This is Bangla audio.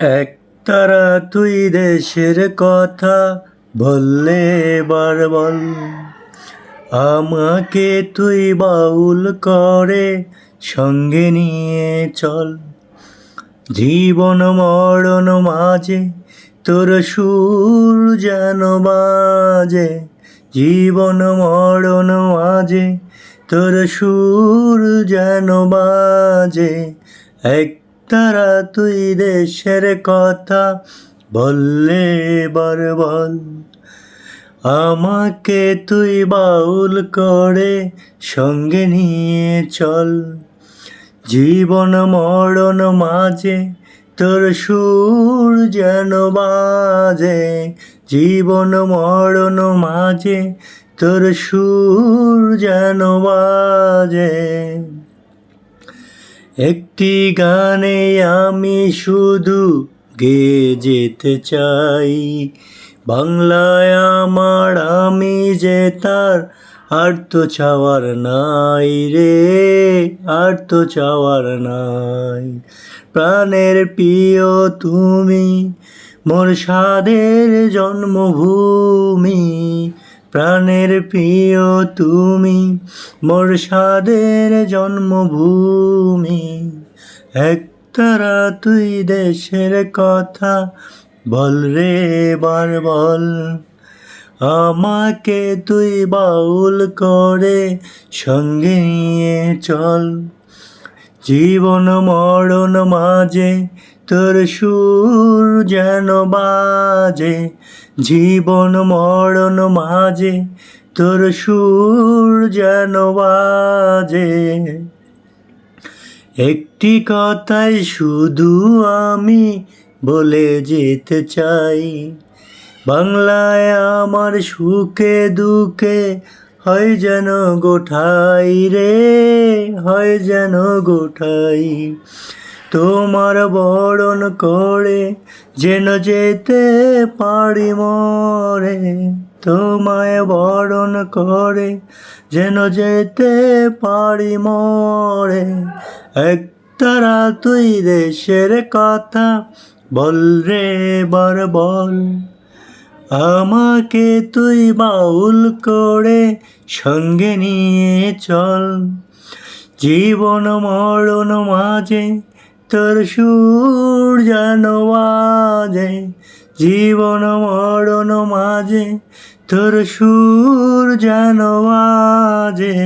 এক তারা তুই দেশের কথা বললে বল আমাকে তুই বাউল করে সঙ্গে নিয়ে চল। জীবন মরণ মাঝে তোর সুর যেন বাজে। জীবন মরণ মাঝে তোর সুর যেন বাজে। এক তারা তুই দেশের কথা বললে বল আমাকে তুই বাউল করে সঙ্গে নিয়ে চল। জীবন মরণ মাঝে তোর সুর যেন বাজে। জীবন মরণ মাঝে তোর সুর যেন বাজে। একটি গানে আমি শুধু গেয়ে যেতে চাই। বাংলায় আমার আমি যে তার, আর তো চাওয়ার নাই রে, আর তো চাওয়ার নাই। প্রাণের প্রিয় তুমি মোর সাদের জন্মভূমি প্রাণের প্রিয় তুমি মোর সাদের জন্মভূমি। এক তারা তুই দেশের কথা, বল রে বার বল। আমাকে তুই বাউল করে সঙ্গে নিয়ে চল। জীবন মরণ মাঝে তোর সুর যেন বাজে। জীবন মরণ মাঝে তোর সুর যেন বাজে। একটি কথাই শুধু আমি বলে যেতে চাই। বাংলায় আমার সুখে দুঃখে হয় যেন গোঠাই রে, হয় যেন গোঠাই। তোমার বরণ করে যেন যেতে পারি মরে, তোমায় বরণ করে যেন যেতে পারি মরে। এক তারা তুই দেশের কথা বল রে বার বল। আমাকে তুই বাউল করে সঙ্গে নিয়ে চল। জীবন মরণ মাঝে তোর সুর যেন বাজে। জীবন মরণ মাঝে তোর সুর যেন বাজে।